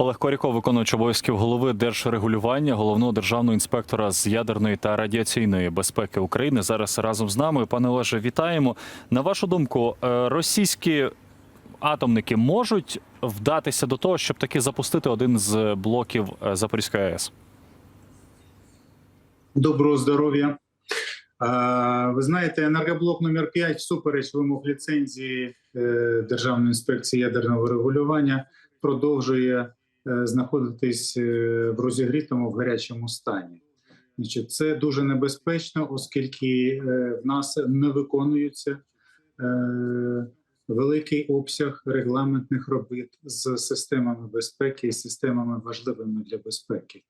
Олег Коріков, виконуючий обов'язків голови держрегулювання, головного державного інспектора з ядерної та радіаційної безпеки України. Зараз разом з нами. Пане Олеже, вітаємо. На вашу думку, е, російські атомники можуть вдатися до того, щоб таки запустити один з блоків е, Запорізької АЕС? Доброго здоров'я. Ви знаєте, енергоблок номер 5 всупереч вимог ліцензії е, Державної інспекції ядерного регулювання продовжує е, знаходитись е, в розігрітому в гарячому стані. Це дуже небезпечно, оскільки е, в нас не виконується е, великий обсяг регламентних робіт з системами безпеки і системами важливими для безпеки.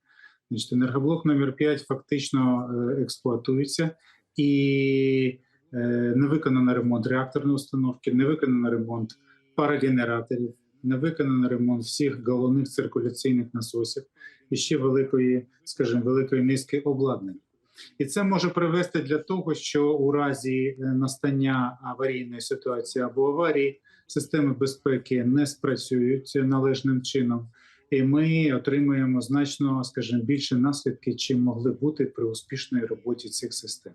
Енергоблок номер 5 фактично е, експлуатується і е, не виконано ремонт реакторної установки, не виконано ремонт парогенераторів, не виконано ремонт всіх головних циркуляційних насосів і ще великої, скажімо, великої низки обладнань. І це може привести для того, що у разі е, настання аварійної ситуації або аварії системи безпеки не спрацюють належним чином і ми отримуємо значно, скажімо, більше наслідки, чим могли бути при успішній роботі цих систем.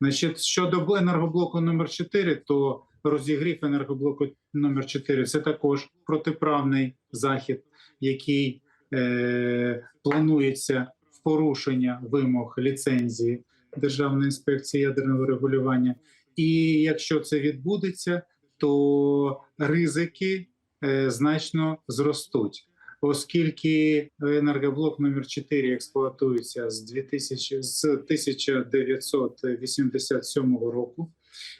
Значить, щодо енергоблоку номер 4, то розігрів енергоблоку номер 4 – це також протиправний захід, який е, планується в порушення вимог ліцензії Державної інспекції ядерного регулювання. І якщо це відбудеться, то ризики е, значно зростуть оскільки енергоблок номер 4 експлуатується з 2000, з 1987 року,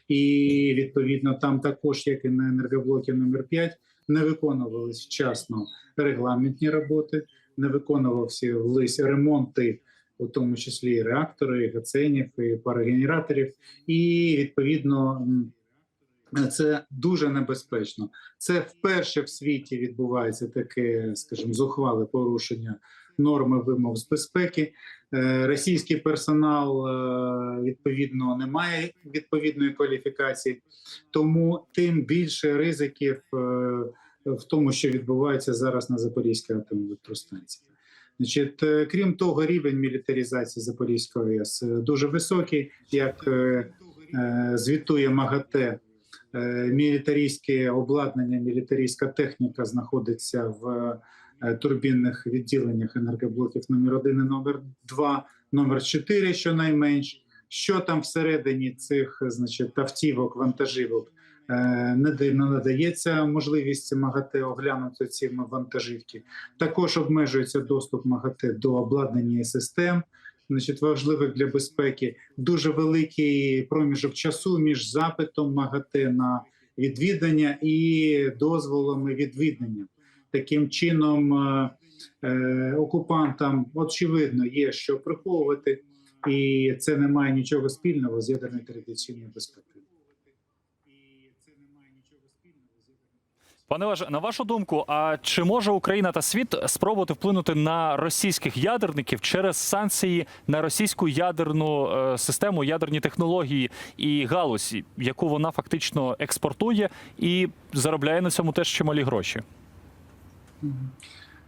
і відповідно там також, як і на енергоблокі номер 5 не виконувалися вчасно регламентні роботи, не виконувався ремонти, у тому числі і реактори, і гаценів, і парогенераторів, і відповідно. це дуже небезпечно. Це вперше в світі відбувається таке, скажімо, зухвале порушення норми вимог з безпеки. Е, Російський персонал е, відповідно не має відповідної кваліфікації, тому тим більше ризиків е, в тому, що відбувається зараз на Запорізькій атомній електростанції. Значить, крім того, рівень мілітаризації Запорізької АЕС е, дуже високий, як звітує МАГАТЕ. Мілітарійське обладнання, мілітарійська техніка знаходиться в турбінних відділеннях енергоблоків номер 1 і номер 2, номер 4 щонайменш. Що там всередині цих значить, автівок, вантажівок е, не надається можливість МАГАТЕ оглянути ці вантажівки. Також обмежується доступ МАГАТЕ до обладнання і систем значить, важливих для безпеки. Дуже великий проміжок часу між запитом МАГАТЕ на відвідання і дозволами відвідання. Таким чином, е, е, окупантам очевидно є що приховувати, і це не має нічого спільного з ядерною традиційною безпекою. Пане Олеже, на вашу думку, а чи може Україна та світ спробувати вплинути на російських ядерників через санкції на російську ядерну е, систему, ядерні технології і галузь, яку вона фактично експортує і заробляє на цьому теж чималі гроші?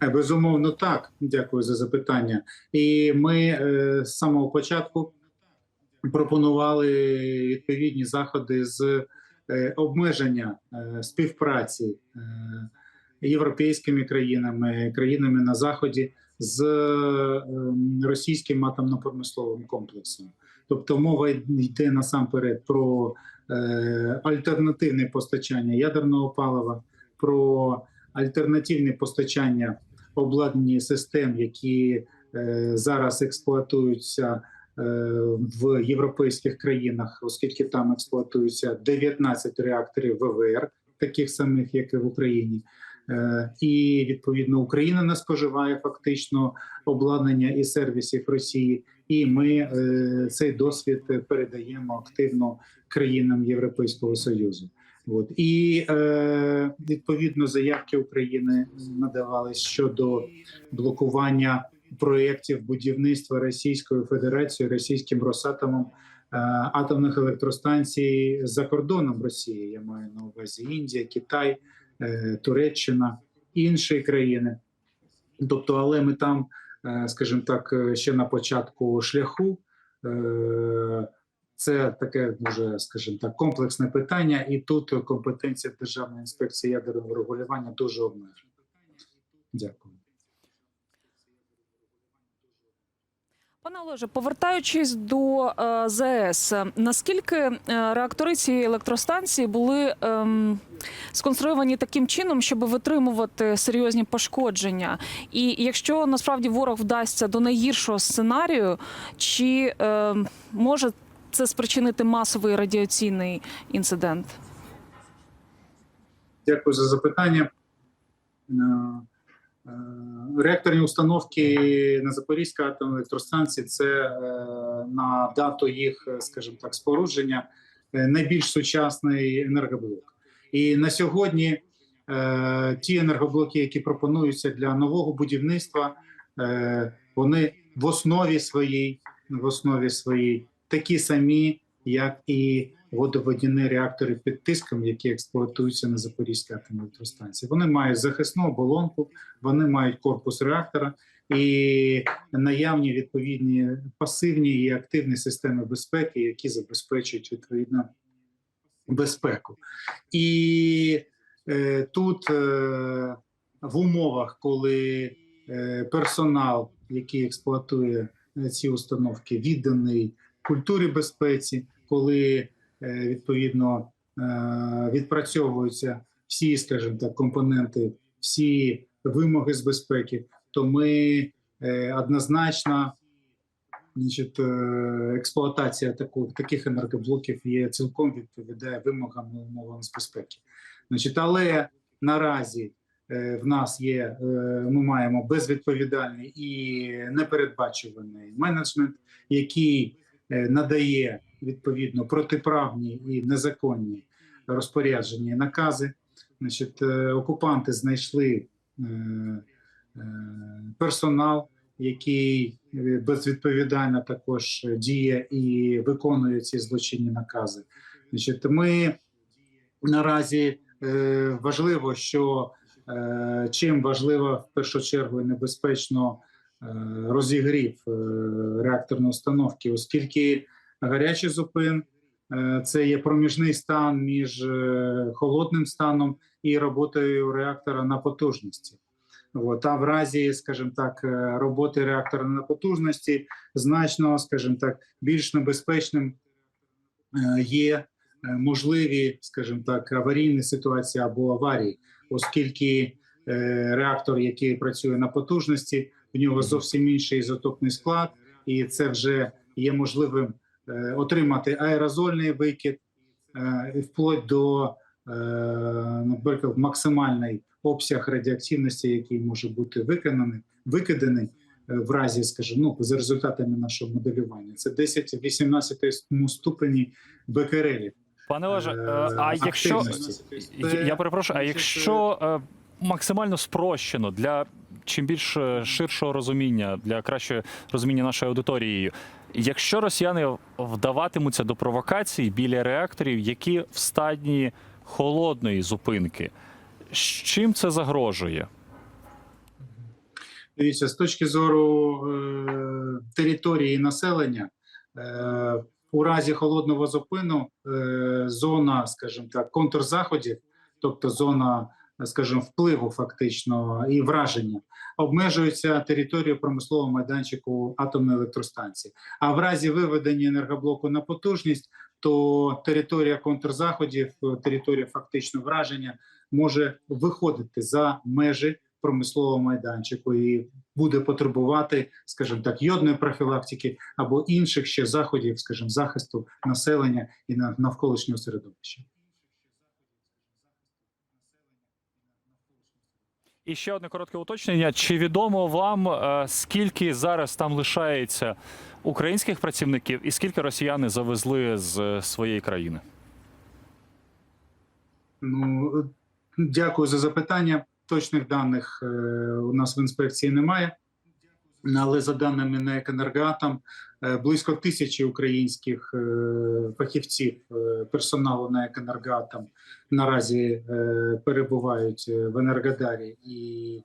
Е, Безумовно, так. Дякую за запитання. І ми е, з самого початку пропонували відповідні заходи з е, обмеження співпраці європейськими країнами, країнами на заході з російським атомно-промисловим комплексом. Тобто мова йде насамперед про альтернативне постачання ядерного палива, про альтернативне постачання обладнані систем, які е, зараз експлуатуються е, в європейських країнах, оскільки там експлуатуються 19 реакторів ВВР, таких самих, як і в Україні. Е, І відповідно Україна не споживає фактично обладнання і сервісів Росії, і ми цей досвід передаємо активно країнам Європейського Союзу. От і е, відповідно заявки України надавались щодо блокування проєктів будівництва Російською Федерацією, російським Росатомом е, атомних електростанцій за кордоном Росії. Я маю на увазі Індія, Китай, е, Туреччина, інші країни. Тобто, але ми там, е, скажімо так, е, ще на початку шляху. Е, Це таке дуже, скажімо так, комплексне питання, і тут компетенція Державної інспекції ядерного регулювання дуже обмежена. Дякую. Пане Олеже, повертаючись до е, е, наскільки е, реактори цієї електростанції були ем, сконструйовані таким чином, щоб витримувати серйозні пошкодження? І якщо насправді ворог вдасться до найгіршого сценарію, чи е, може це спричинити масовий радіаційний інцидент? Дякую за запитання. Е, е, Реакторні установки на Запорізькій атомній електростанції це е, на дату їх, скажімо так, спорудження найбільш сучасний енергоблок. І на сьогодні ті енергоблоки, які пропонуються для нового будівництва, вони в основі своїй, в основі своїй такі самі, як і водоводяні реактори під тиском, які експлуатуються на Запорізькій атомній електростанції. Вони мають захисну оболонку, вони мають корпус реактора і наявні відповідні пасивні і активні системи безпеки, які забезпечують відповідно безпеку. І е, тут е, в умовах, коли е, персонал, який експлуатує е, ці установки, відданий культурі безпеці, коли е, відповідно е, відпрацьовуються всі, скажімо так, компоненти, всі вимоги з безпеки, то ми е, однозначно значить, експлуатація таких енергоблоків є цілком відповідає вимогам умовам з безпеки. Значить, але наразі в нас є, ми маємо безвідповідальний і непередбачуваний менеджмент, який надає відповідно протиправні і незаконні розпорядження і накази. Значить, е, окупанти знайшли е, е, персонал, який е, безвідповідально також діє і виконує ці злочинні накази. Значить, ми наразі е, важливо, що е, чим важливо в першу чергу небезпечно е, розігрів е, реакторної установки, оскільки гарячий зупин е, це є проміжний стан між е, холодним станом і роботою реактора на потужності. От, а в разі, скажімо так, е, роботи реактора на потужності значно, скажімо так, більш небезпечним е, є е, можливі, скажімо так, аварійні ситуації або аварії, оскільки е, реактор, який працює на потужності, в нього зовсім інший ізотопний склад, і це вже є можливим е, отримати аерозольний викид, е, вплоть до, е, наприклад, максимальний обсяг радіоактивності, який може бути виконаний, викиданий в разі, скажімо, ну, за результатами нашого моделювання. Це 10-18 ступені бекерелів. Пане Олеже, е, е, а якщо я, перепрошую, а якщо максимально спрощено для чим більш е, ширшого розуміння, для кращого розуміння нашої аудиторії, якщо росіяни вдаватимуться до провокацій біля реакторів, які в стадії холодної зупинки, з чим це загрожує? Дивіться, з точки зору е, території населення, е, у разі холодного зупину е, зона, скажімо так, контрзаходів, тобто зона, скажімо, впливу фактично і враження, обмежується територією промислового майданчику атомної електростанції. А в разі виведення енергоблоку на потужність, то територія контрзаходів, е, територія фактично враження може виходити за межі промислового майданчику і буде потребувати, скажімо так, йодної профілактики або інших ще заходів, скажімо, захисту населення і на- навколишнього середовища. І ще одне коротке уточнення: чи відомо вам е, скільки зараз там лишається українських працівників, і скільки росіяни завезли з е, своєї країни? Ну дякую за запитання. Точних даних е, у нас в інспекції немає. Але за даними НЕК «Енергоатом», близько тисячі українських е, фахівців е, персоналу НЕК «Енергоатом» наразі е, перебувають е, в Енергодарі і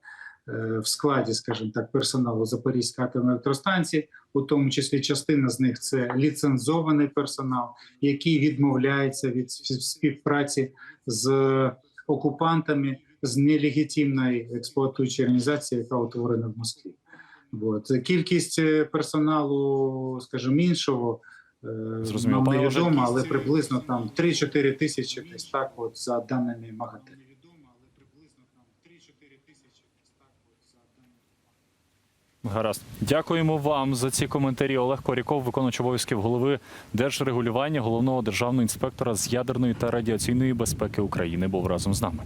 е, в складі, скажімо так, персоналу Запорізької атомної електростанції, у тому числі частина з них це ліцензований персонал, який відмовляється від співпраці з окупантами з нелегітимної експлуатуючої організації, яка утворена в Москві. От. Кількість е, персоналу, скажімо, іншого е, Зрозуміло. нам Олеже, невідомо, але приблизно там 3-4 тисячі десь так, от за даними МАГАТЕ. Гаразд. Дякуємо вам за ці коментарі. Олег Коріков, виконуючий обов'язків голови Держрегулювання головного державного інспектора з ядерної та радіаційної безпеки України, був разом з нами.